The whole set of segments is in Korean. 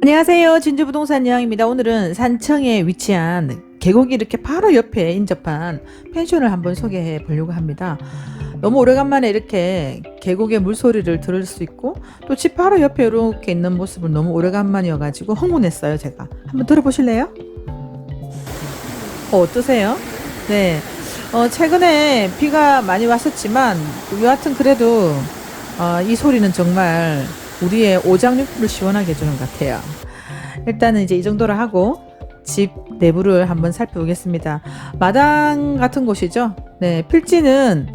안녕하세요. 진주부동산 여왕입니다. 오늘은 산청에 위치한 계곡이 이렇게 바로 옆에 인접한 펜션을 한번 소개해 보려고 합니다. 너무 오래간만에 이렇게 계곡의 물소리를 들을 수 있고 또 집 바로 옆에 이렇게 있는 모습을 너무 오래간만이어가지고 흥분했어요. 제가 한번 들어보실래요? 어, 어떠세요? 네. 어, 최근에 비가 많이 왔었지만 여하튼 그래도 어, 이 소리는 정말 우리의 오장육부를 시원하게 해주는 것 같아요. 일단은 이제 이 정도로 하고 집 내부를 한번 살펴보겠습니다. 마당 같은 곳이죠. 네, 필지는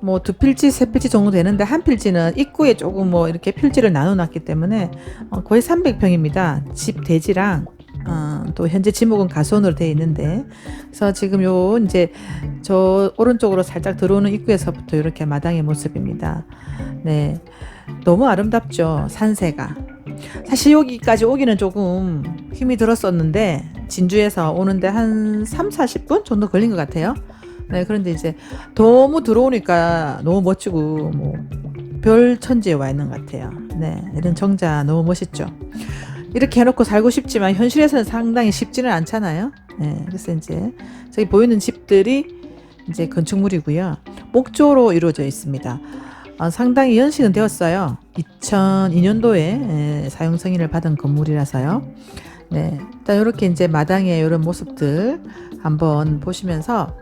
뭐 두 필지, 세 필지 정도 되는데 한 필지는 입구에 조금 뭐 이렇게 필지를 나눠놨기 때문에 어, 거의 300평입니다. 집 대지랑 어, 또 현재 지목은 가수원으로 되어 있는데 그래서 지금 요 이제 저 오른쪽으로 살짝 들어오는 입구에서부터 이렇게 마당의 모습입니다. 네. 너무 아름답죠. 산세가. 사실 여기까지 오기는 조금 힘이 들었었는데 진주에서 오는데 한 3, 40분 정도 걸린 것 같아요. 네, 그런데 이제 너무 들어오니까 너무 멋지고 뭐 별 천지에 와 있는 것 같아요. 네, 이런 정자 너무 멋있죠. 이렇게 해놓고 살고 싶지만 현실에서는 상당히 쉽지는 않잖아요. 네, 그래서 이제 저기 보이는 집들이 이제 건축물이고요. 목조로 이루어져 있습니다. 어, 상당히 연식은 되었어요. 2002년도에 사용 승인을 받은 건물이라서요. 네, 일단 이렇게 이제 마당에 이런 모습들 한번 보시면서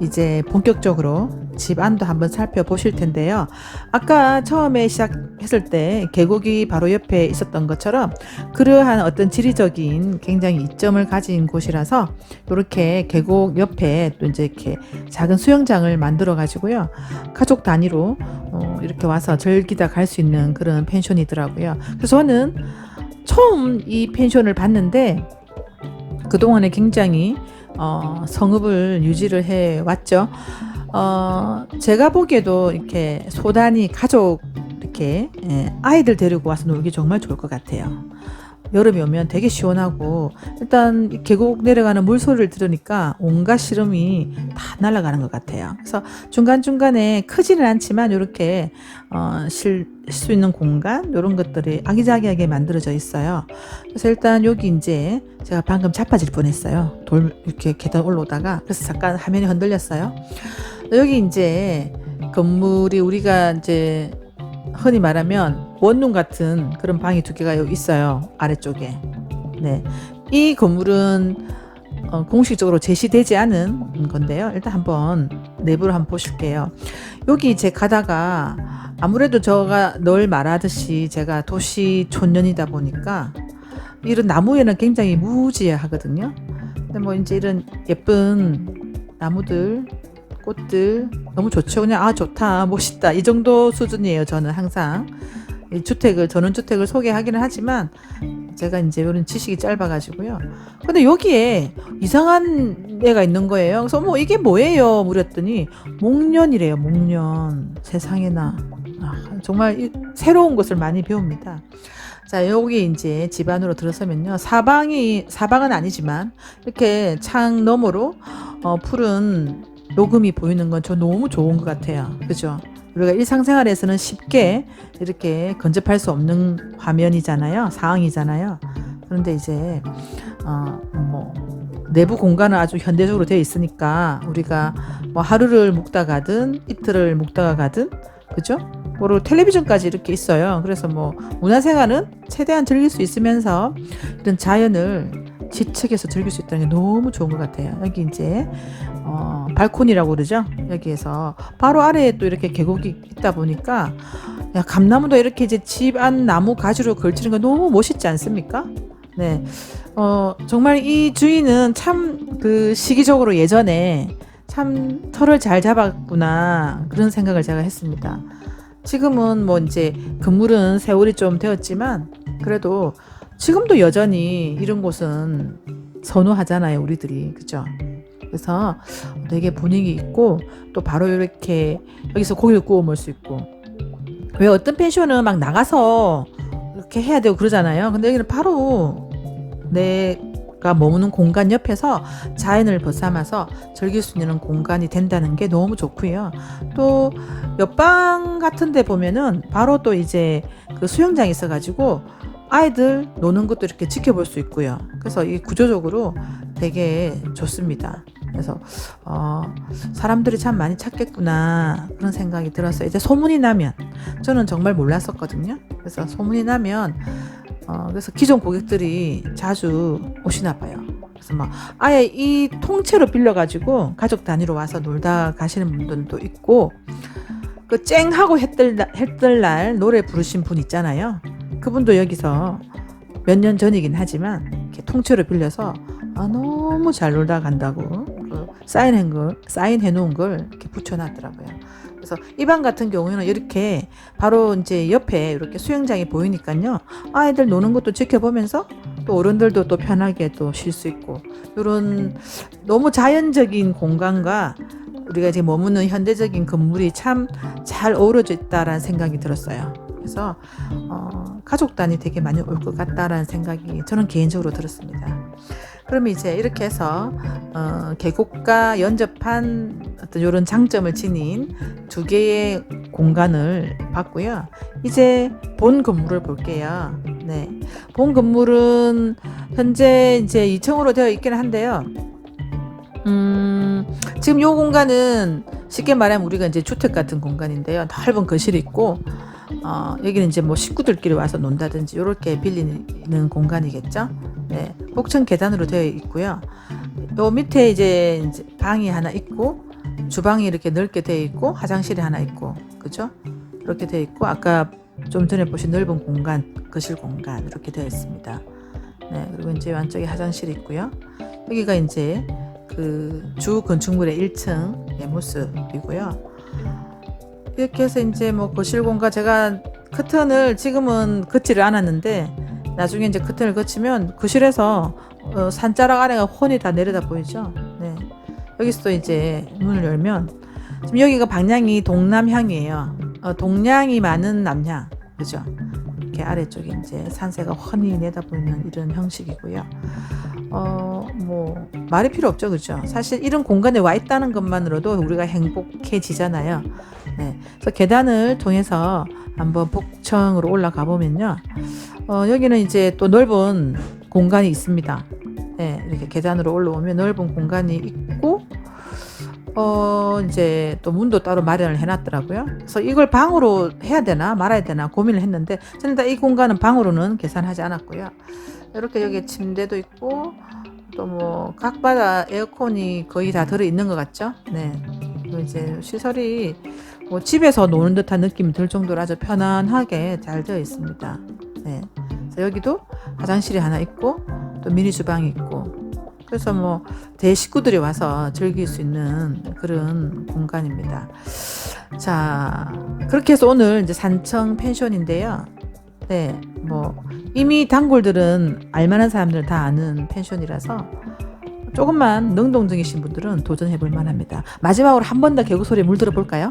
이제 본격적으로 집 안도 한번 살펴보실 텐데요. 아까 처음에 시작했을 때 계곡이 바로 옆에 있었던 것처럼 그러한 어떤 지리적인 굉장히 이점을 가진 곳이라서 이렇게 계곡 옆에 또 이제 이렇게 작은 수영장을 만들어 가지고요. 가족 단위로 어, 이렇게 와서 즐기다 갈 수 있는 그런 펜션이더라고요. 그래서 저는 처음 이 펜션을 봤는데 그동안에 굉장히 어, 성읍을 유지를 해 왔죠. 어, 제가 보기에도 이렇게 소단이 가족 이렇게 예, 아이들 데리고 와서 놀기 정말 좋을 것 같아요. 여름이 오면 되게 시원하고 일단 이 계곡 내려가는 물소리를 들으니까 온갖 시름이 다 날아가는 것 같아요. 그래서 중간 중간에 크지는 않지만 이렇게 어, 쉴수 있는 공간 이런 것들이 아기자기하게 만들어져 있어요. 그래서 일단 여기 이제 제가 방금 자빠질 뻔했어요. 돌 이렇게 계단 올라오다가 그래서 잠깐 화면이 흔들렸어요. 여기 이제 건물이 우리가 이제 흔히 말하면 원룸 같은 그런 방이 두 개가 있어요. 아래쪽에. 네. 이 건물은 어, 공식적으로 제시되지 않은 건데요. 일단 한번 내부를 한번 보실게요. 여기 이제 가다가 아무래도 저가 늘 말하듯이 제가 도시 촌년이다 보니까 이런 나무에는 굉장히 무지하거든요. 근데 뭐 이제 이런 예쁜 나무들 꽃들 너무 좋죠. 그냥 아 좋다, 멋있다 이 정도 수준이에요. 저는 항상 이 주택을 전원 주택을 소개하기는 하지만 제가 이제 이런 지식이 짧아가지고요. 근데 여기에 이상한 애가 있는 거예요. 그래서 뭐 이게 뭐예요? 물었더니 목련이래요. 목련 세상에나 아, 정말 이- 새로운 것을 많이 배웁니다. 자, 여기 이제 집 안으로 들어서면요. 사방이, 사방은 아니지만, 이렇게 창 너머로, 어, 푸른 녹음이 보이는 건 저 너무 좋은 것 같아요. 그죠? 우리가 일상생활에서는 쉽게 이렇게 건접할 수 없는 화면이잖아요. 상황이잖아요. 그런데 이제, 어, 뭐, 내부 공간은 아주 현대적으로 되어 있으니까 우리가 뭐 하루를 묵다 가든 이틀을 묵다가 가든 그죠? 뭐로 텔레비전까지 이렇게 있어요. 그래서 뭐 문화생활은 최대한 즐길 수 있으면서 이런 자연을 지측에서 즐길 수 있다는 게 너무 좋은 것 같아요. 여기 이제 어, 발코니라고 그러죠. 여기에서 바로 아래에 또 이렇게 계곡이 있다 보니까 야, 감나무도 이렇게 이제 집 안 나무 가지로 걸치는 거 너무 멋있지 않습니까? 네. 어, 정말 이 주인은 참 그 시기적으로 예전에 참 털을 잘 잡았구나 그런 생각을 제가 했습니다. 지금은 뭐 이제 건물은 세월이 좀 되었지만 그래도 지금도 여전히 이런 곳은 선호하잖아요 우리들이 그죠? 그래서 되게 분위기 있고 또 바로 이렇게 여기서 고기를 구워 먹을 수 있고 왜 어떤 펜션은 막 나가서 이렇게 해야 되고 그러잖아요. 근데 여기는 바로 내가 머무는 공간 옆에서 자연을 벗삼아서 즐길 수 있는 공간이 된다는 게 너무 좋고요. 또 옆방 같은 데 보면은 바로 또 이제 그 수영장이 있어가지고 아이들 노는 것도 이렇게 지켜볼 수 있고요. 그래서 이 구조적으로 되게 좋습니다. 그래서 어, 사람들이 참 많이 찾겠구나 그런 생각이 들었어요. 이제 소문이 나면 저는 정말 몰랐었거든요. 그래서 소문이 나면 어, 그래서 기존 고객들이 자주 오시나 봐요. 그래서 막 아예 이 통째로 빌려가지고 가족 단위로 와서 놀다 가시는 분들도 있고 그 쨍하고 해뜰, 날 노래 부르신 분 있잖아요. 그분도 여기서 몇 년 전이긴 하지만 이렇게 통째로 빌려서 아, 너무 잘 놀다 간다고 그 사인한 걸 사인해 놓은 걸 이렇게 붙여놨더라고요. 그래서 이 방 같은 경우에는 이렇게 바로 이제 옆에 이렇게 수영장이 보이니까요. 아이들 노는 것도 지켜보면서 또 어른들도 또 편하게 또 쉴 수 있고 이런 너무 자연적인 공간과 우리가 지금 머무는 현대적인 건물이 참 잘 어우러져 있다라는 생각이 들었어요. 그래서 어, 가족 단위 되게 많이 올 것 같다라는 생각이 저는 개인적으로 들었습니다. 그러면 이제 이렇게 해서 어, 계곡과 연접한 어떤 이런 장점을 지닌 두 개의 공간을 봤고요. 이제 본 건물을 볼게요. 네, 본 건물은 현재 이제 2층으로 되어 있기는 한데요. 음, 지금 이 공간은 쉽게 말하면 우리가 이제 주택 같은 공간인데요. 넓은 거실이 있고, 어, 여기는 이제 뭐 식구들끼리 와서 논다든지 이렇게 빌리는 공간이겠죠. 네, 복층 계단으로 되어 있고요. 요 밑에 이제, 이제 방이 하나 있고, 주방이 이렇게 넓게 되어 있고, 화장실이 하나 있고, 그죠? 이렇게 되어 있고, 아까 좀 전에 보신 넓은 공간, 거실 공간 이렇게 되어 있습니다. 네, 그리고 이제 안쪽에 화장실이 있고요. 여기가 이제 그 주 건축물의 1층의 모습이고요. 이렇게 해서 이제 뭐 거실 공간 제가 커튼을 지금은 걷지를 않았는데 나중에 이제 커튼을 거치면 거실에서 어, 산자락 아래가 훤히 다 내려다 보이죠. 네. 여기서도 이제 문을 열면 지금 여기가 방향이 동남향이에요. 어, 동향이 많은 남향, 그죠? 이렇게 아래쪽에 이제 산세가 훤히 내다 보이는 이런 형식이고요. 어, 뭐, 말이 필요 없죠. 그죠? 사실 이런 공간에 와 있다는 것만으로도 우리가 행복해지잖아요. 네. 그래서 계단을 통해서 한번 복층으로 올라가 보면요. 어, 여기는 이제 또 넓은 공간이 있습니다. 네, 이렇게 계단으로 올라오면 넓은 공간이 있고, 어, 이제 또 문도 따로 마련을 해놨더라고요. 그래서 이걸 방으로 해야 되나 말아야 되나 고민을 했는데, 저는 다 이 공간은 방으로는 계산하지 않았고요. 이렇게 여기 침대도 있고, 또 뭐 각마다 에어컨이 거의 다 들어 있는 것 같죠? 네. 이제 시설이 뭐 집에서 노는 듯한 느낌이 들 정도로 아주 편안하게 잘 되어 있습니다. 네. 여기도 화장실이 하나 있고 또 미니 주방이 있고 그래서 뭐 대식구들이 와서 즐길 수 있는 그런 공간입니다. 자, 그렇게 해서 오늘 이제 산청 펜션인데요. 네, 뭐 이미 단골들은 알만한 사람들 다 아는 펜션이라서 조금만 능동적이신 분들은 도전해 볼 만합니다. 마지막으로 한 번 더 개구 소리 물들어 볼까요?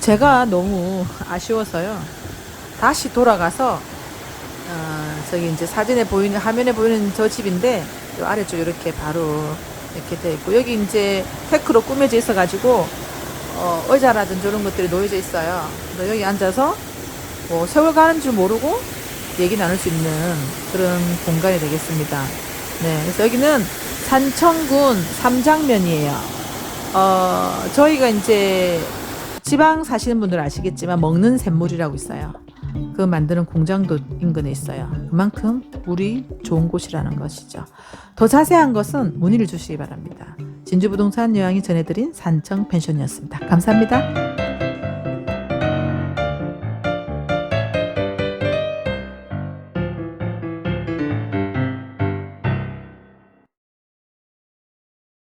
제가 너무 아쉬워서요. 다시 돌아가서 어, 저기 이제 사진에 보이는 화면에 보이는 저 집인데 요 아래쪽 이렇게 바로 이렇게 돼 있고 여기 이제 테크로 꾸며져 있어 가지고 어, 의자라든지 이런 것들이 놓여져 있어요. 그래서 여기 앉아서 뭐 세월 가는 줄 모르고 얘기 나눌 수 있는 그런 공간이 되겠습니다. 네, 그래서 여기는 산청군 삼장면이에요. 어, 저희가 이제 지방 사시는 분들 아시겠지만 먹는 샘물이라고 있어요. 그 만드는 공장도 인근에 있어요. 그만큼 물이 좋은 곳이라는 것이죠. 더 자세한 것은 문의를 주시기 바랍니다. 진주부동산 요양이 전해드린 산청 펜션이었습니다. 감사합니다.